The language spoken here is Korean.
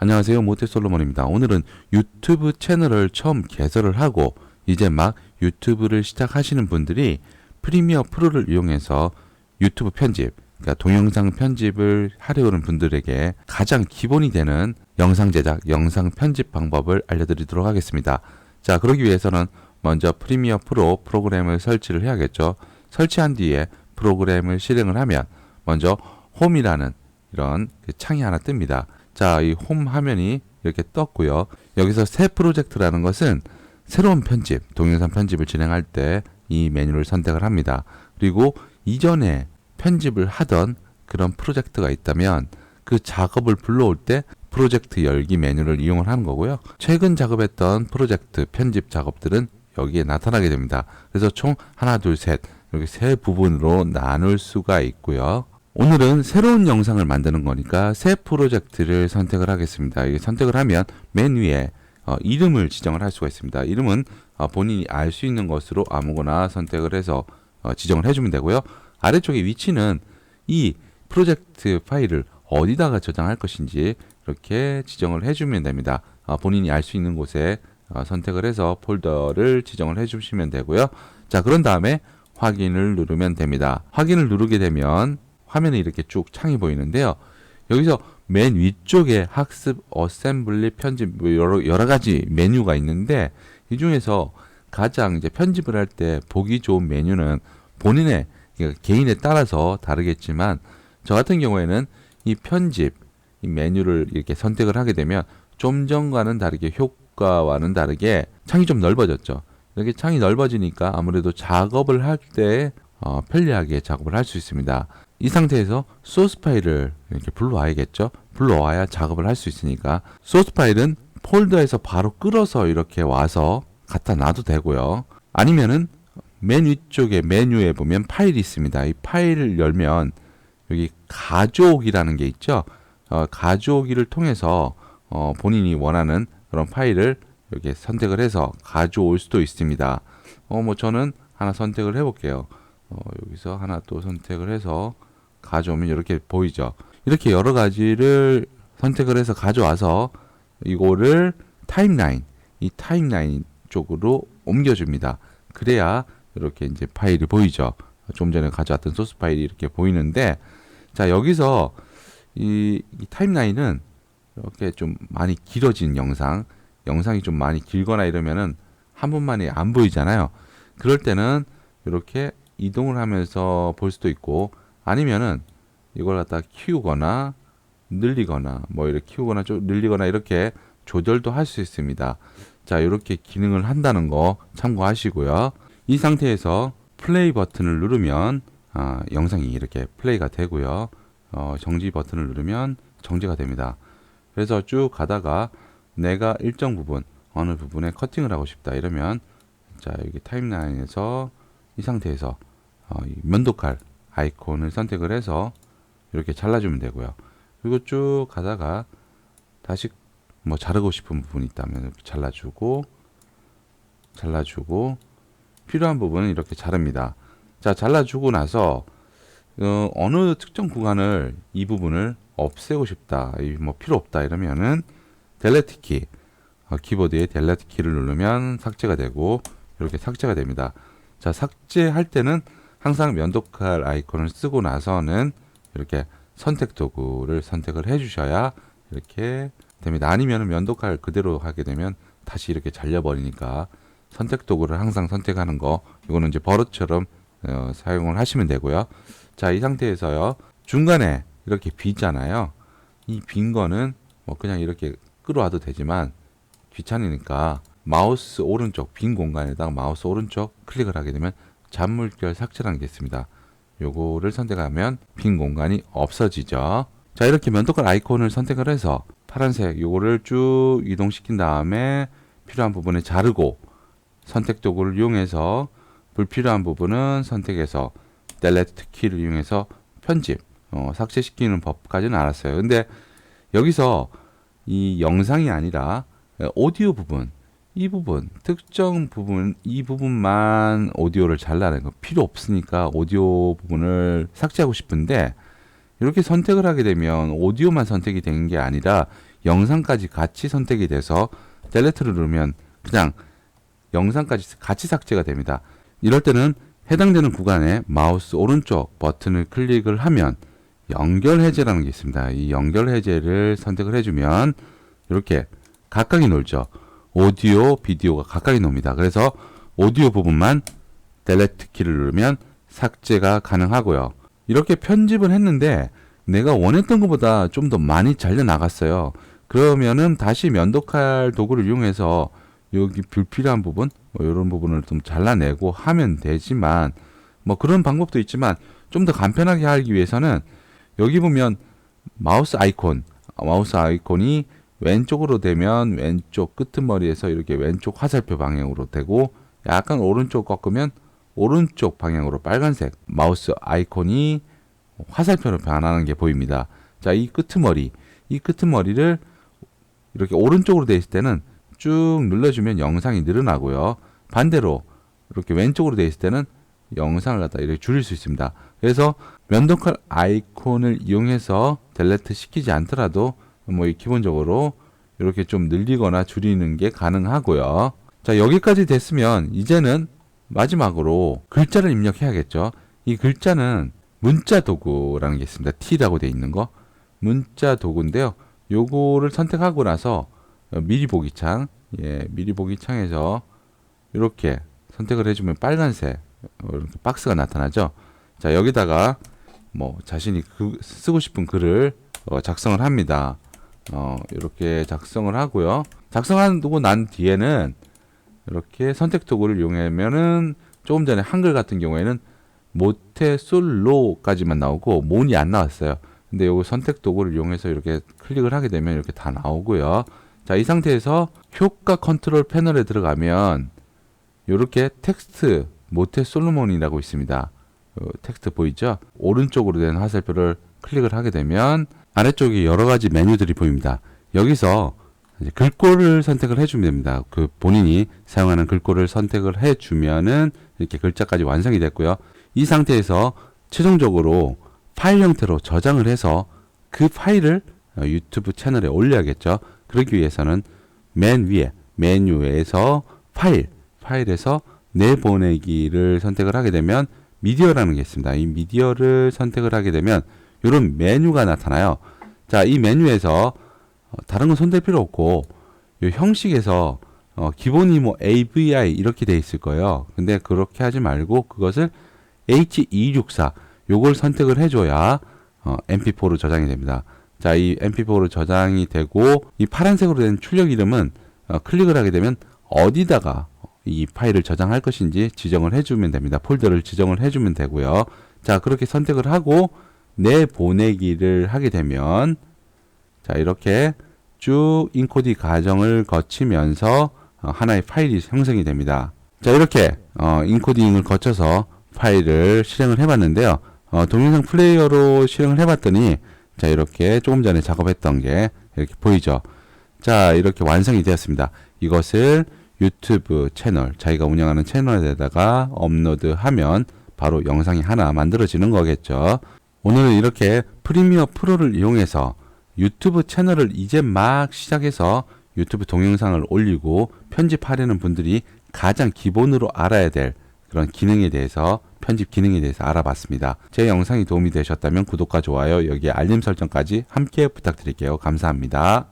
안녕하세요. 모태솔로몬입니다. 오늘은 유튜브 채널을 처음 개설을 하고 이제 막 유튜브를 시작하시는 분들이 프리미어 프로를 이용해서 유튜브 편집, 그러니까 동영상 편집을 하려는 분들에게 가장 기본이 되는 영상 제작, 영상 편집 방법을 알려드리도록 하겠습니다. 자, 그러기 위해서는 먼저 프리미어 프로 프로그램을 설치를 해야겠죠. 설치한 뒤에 프로그램을 실행을 하면 먼저 홈이라는 이런 그 창이 하나 뜹니다. 자, 이 홈 화면이 이렇게 떴고요. 여기서 새 프로젝트라는 것은 새로운 편집, 동영상 편집을 진행할 때 이 메뉴를 선택을 합니다. 그리고 이전에 편집을 하던 그런 프로젝트가 있다면 그 작업을 불러올 때 프로젝트 열기 메뉴를 이용을 하는 거고요. 최근 작업했던 프로젝트 편집 작업들은 여기에 나타나게 됩니다. 그래서 총 하나, 둘, 셋 이렇게 세 부분으로 나눌 수가 있고요. 오늘은 새로운 영상을 만드는 거니까 새 프로젝트를 선택을 하겠습니다. 이게 선택을 하면 맨 위에 어, 이름을 지정을 할 수가 있습니다. 이름은 어, 본인이 알 수 있는 것으로 아무거나 선택을 해서 어, 지정을 해주면 되고요. 아래쪽에 위치는 이 프로젝트 파일을 어디다가 저장할 것인지 이렇게 지정을 해주면 됩니다. 어, 본인이 알 수 있는 곳에 어, 선택을 해서 폴더를 지정을 해주시면 되고요. 자, 그런 다음에 확인을 누르면 됩니다. 확인을 누르게 되면 화면에 이렇게 쭉 창이 보이는데요. 여기서 맨 위쪽에 학습, 어셈블리, 편집 뭐 여러, 여러 가지 메뉴가 있는데 이 중에서 가장 이제 편집을 할 때 보기 좋은 메뉴는 본인의 그러니까 개인에 따라서 다르겠지만 저 같은 경우에는 이 편집 이 메뉴를 이렇게 선택을 하게 되면 좀 전과는 다르게 효과와는 다르게 창이 좀 넓어졌죠. 이렇게 창이 넓어지니까 아무래도 작업을 할때 어, 편리하게 작업을 할 수 있습니다. 이 상태에서 소스 파일을 이렇게 불러와야겠죠. 불러와야 작업을 할 수 있으니까 소스 파일은 폴더에서 바로 끌어서 이렇게 와서 갖다 놔도 되고요. 아니면은 맨 위쪽에 메뉴에 보면 파일이 있습니다. 이 파일을 열면 여기 가져오기라는 게 있죠. 어, 가져오기를 통해서 어, 본인이 원하는 그런 파일을 이렇게 선택을 해서 가져올 수도 있습니다. 어, 뭐 저는 하나 선택을 해볼게요. 어, 여기서 하나 또 선택을 해서 가져오면 이렇게 보이죠. 이렇게 여러 가지를 선택을 해서 가져와서 이거를 타임라인, 이 타임라인 쪽으로 옮겨줍니다. 그래야 이렇게 이제 파일이 보이죠. 좀 전에 가져왔던 소스 파일이 이렇게 보이는데, 자, 여기서 이, 이 타임라인은 이렇게 좀 많이 길어진 영상, 영상이 좀 많이 길거나 이러면은 한 번만에 안 보이잖아요. 그럴 때는 이렇게 이동을 하면서 볼 수도 있고 아니면은 이걸 갖다 키우거나 늘리거나 뭐 이렇게 키우거나 좀 늘리거나 이렇게 조절도 할 수 있습니다. 자, 이렇게 기능을 한다는 거 참고하시고요. 이 상태에서 플레이 버튼을 누르면 아, 영상이 이렇게 플레이가 되고요. 어, 정지 버튼을 누르면 정지가 됩니다. 그래서 쭉 가다가 내가 일정 부분 어느 부분에 커팅을 하고 싶다 이러면 자 여기 타임라인에서 이 상태에서 어, 이 면도칼 아이콘을 선택을 해서 이렇게 잘라주면 되고요. 그리고 쭉 가다가 다시 뭐 자르고 싶은 부분이 있다면 잘라주고 잘라주고 필요한 부분은 이렇게 자릅니다. 자 잘라주고 나서 어, 어느 특정 구간을 이 부분을 없애고 싶다, 이뭐 필요 없다 이러면은 델레트 키 어, 키보드에 델레트 키를 누르면 삭제가 되고 이렇게 삭제가 됩니다. 자 삭제할 때는 항상 면도칼 아이콘을 쓰고 나서는 이렇게 선택 도구를 선택을 해주셔야 이렇게 됩니다. 아니면 면도칼 그대로 하게 되면 다시 이렇게 잘려버리니까 선택 도구를 항상 선택하는 거 이거는 이제 버릇처럼 어, 사용을 하시면 되고요. 자 이 상태에서요 중간에 이렇게 비잖아요. 이 빈 거는 뭐 그냥 이렇게 끌어와도 되지만 귀찮으니까 마우스 오른쪽 빈 공간에다가 마우스 오른쪽 클릭을 하게 되면 잔물결 삭제라는 게 있습니다. 요거를 선택하면 빈 공간이 없어지죠. 자 이렇게 면도칼 아이콘을 선택을 해서 파란색 요거를 쭉 이동시킨 다음에 필요한 부분에 자르고 선택 도구를 이용해서 불필요한 부분은 선택해서 델레트 키를 이용해서 편집 어, 삭제시키는 법까지는 알았어요. 근데 여기서 이 영상이 아니라 오디오 부분 이 부분 특정 부분 이 부분만 오디오를 잘라낸 거 필요 없으니까 오디오 부분을 삭제하고 싶은데 이렇게 선택을 하게 되면 오디오만 선택이 되는 게 아니라 영상까지 같이 선택이 돼서 델레트를 누르면 그냥 영상까지 같이 삭제가 됩니다. 이럴 때는 해당되는 구간에 마우스 오른쪽 버튼을 클릭을 하면 연결 해제라는 게 있습니다. 이 연결 해제를 선택을 해주면 이렇게 각각이 놀죠. 오디오, 비디오가 각각이 놉니다. 그래서 오디오 부분만 델레트 키를 누르면 삭제가 가능하고요. 이렇게 편집을 했는데 내가 원했던 것보다 좀 더 많이 잘려 나갔어요. 그러면은 다시 면도칼 도구를 이용해서 여기 불필요한 부분, 뭐 이런 부분을 좀 잘라내고 하면 되지만 뭐 그런 방법도 있지만 좀 더 간편하게 하기 위해서는 여기 보면 마우스 아이콘, 마우스 아이콘이 왼쪽으로 되면 왼쪽 끄트머리에서 이렇게 왼쪽 화살표 방향으로 되고 약간 오른쪽 꺾으면 오른쪽 방향으로 빨간색 마우스 아이콘이 화살표로 변하는 게 보입니다. 자, 이 끄트머리, 이 끄트머리를 이렇게 오른쪽으로 돼 있을 때는 쭉 눌러주면 영상이 늘어나고요. 반대로 이렇게 왼쪽으로 돼 있을 때는 영상을 갖다 이렇게 줄일 수 있습니다. 그래서 면도칼 아이콘을 이용해서 델레트 시키지 않더라도 뭐이 기본적으로 이렇게 좀 늘리거나 줄이는 게 가능하고요. 자, 여기까지 됐으면 이제는 마지막으로 글자를 입력해야겠죠. 이 글자는 문자 도구라는 게 있습니다. T라고 돼 있는 거. 문자 도구인데요. 요거를 선택하고 나서 어, 미리 보기 창, 예, 미리 보기 창에서 이렇게 선택을 해주면 빨간색 어, 이렇게 박스가 나타나죠. 자, 여기다가 뭐 자신이 그, 쓰고 싶은 글을 어, 작성을 합니다. 어, 이렇게 작성을 하고요. 작성하고 난 뒤에는 이렇게 선택 도구를 이용하면은 조금 전에 한글 같은 경우에는 모태솔로까지만 나오고 몬이 안 나왔어요. 근데 요거 선택 도구를 이용해서 이렇게 클릭을 하게 되면 이렇게 다 나오고요. 자, 이 상태에서 효과 컨트롤 패널에 들어가면 이렇게 텍스트 모태 솔로몬이라고 있습니다. 어, 텍스트 보이죠? 오른쪽으로 된 화살표를 클릭을 하게 되면 아래쪽에 여러 가지 메뉴들이 보입니다. 여기서 글꼴을 선택을 해주면 됩니다. 그 본인이 사용하는 글꼴을 선택을 해주면은 이렇게 글자까지 완성이 됐고요. 이 상태에서 최종적으로 파일 형태로 저장을 해서 그 파일을 어, 유튜브 채널에 올려야겠죠. 그러기 위해서는 맨 위에 메뉴에서 파일, 파일에서 내보내기를 선택을 하게 되면 미디어라는 게 있습니다. 이 미디어를 선택을 하게 되면 이런 메뉴가 나타나요. 자, 이 메뉴에서 어, 다른 건 손댈 필요 없고 이 형식에서 어, 기본이 뭐 AVI 이렇게 돼 있을 거예요. 근데 그렇게 하지 말고 그것을 H264 요걸 선택을 해줘야 어, MP4로 저장이 됩니다. 자, 이 MP4로 저장이 되고 이 파란색으로 된 출력 이름은 어, 클릭을 하게 되면 어디다가 이 파일을 저장할 것인지 지정을 해주면 됩니다. 폴더를 지정을 해주면 되고요. 자, 그렇게 선택을 하고 내보내기를 하게 되면 자, 이렇게 쭉 인코디 과정을 거치면서 어, 하나의 파일이 형성이 됩니다. 자, 이렇게 어, 인코딩을 거쳐서 파일을 실행을 해봤는데요. 어, 동영상 플레이어로 실행을 해봤더니 자, 이렇게 조금 전에 작업했던 게 이렇게 보이죠. 자, 이렇게 완성이 되었습니다. 이것을 유튜브 채널, 자기가 운영하는 채널에다가 업로드하면 바로 영상이 하나 만들어지는 거겠죠. 오늘은 이렇게 프리미어 프로를 이용해서 유튜브 채널을 이제 막 시작해서 유튜브 동영상을 올리고 편집하려는 분들이 가장 기본으로 알아야 될 그런 기능에 대해서 편집 기능에 대해서 알아봤습니다. 제 영상이 도움이 되셨다면 구독과 좋아요, 여기에 알림 설정까지 함께 부탁드릴게요. 감사합니다.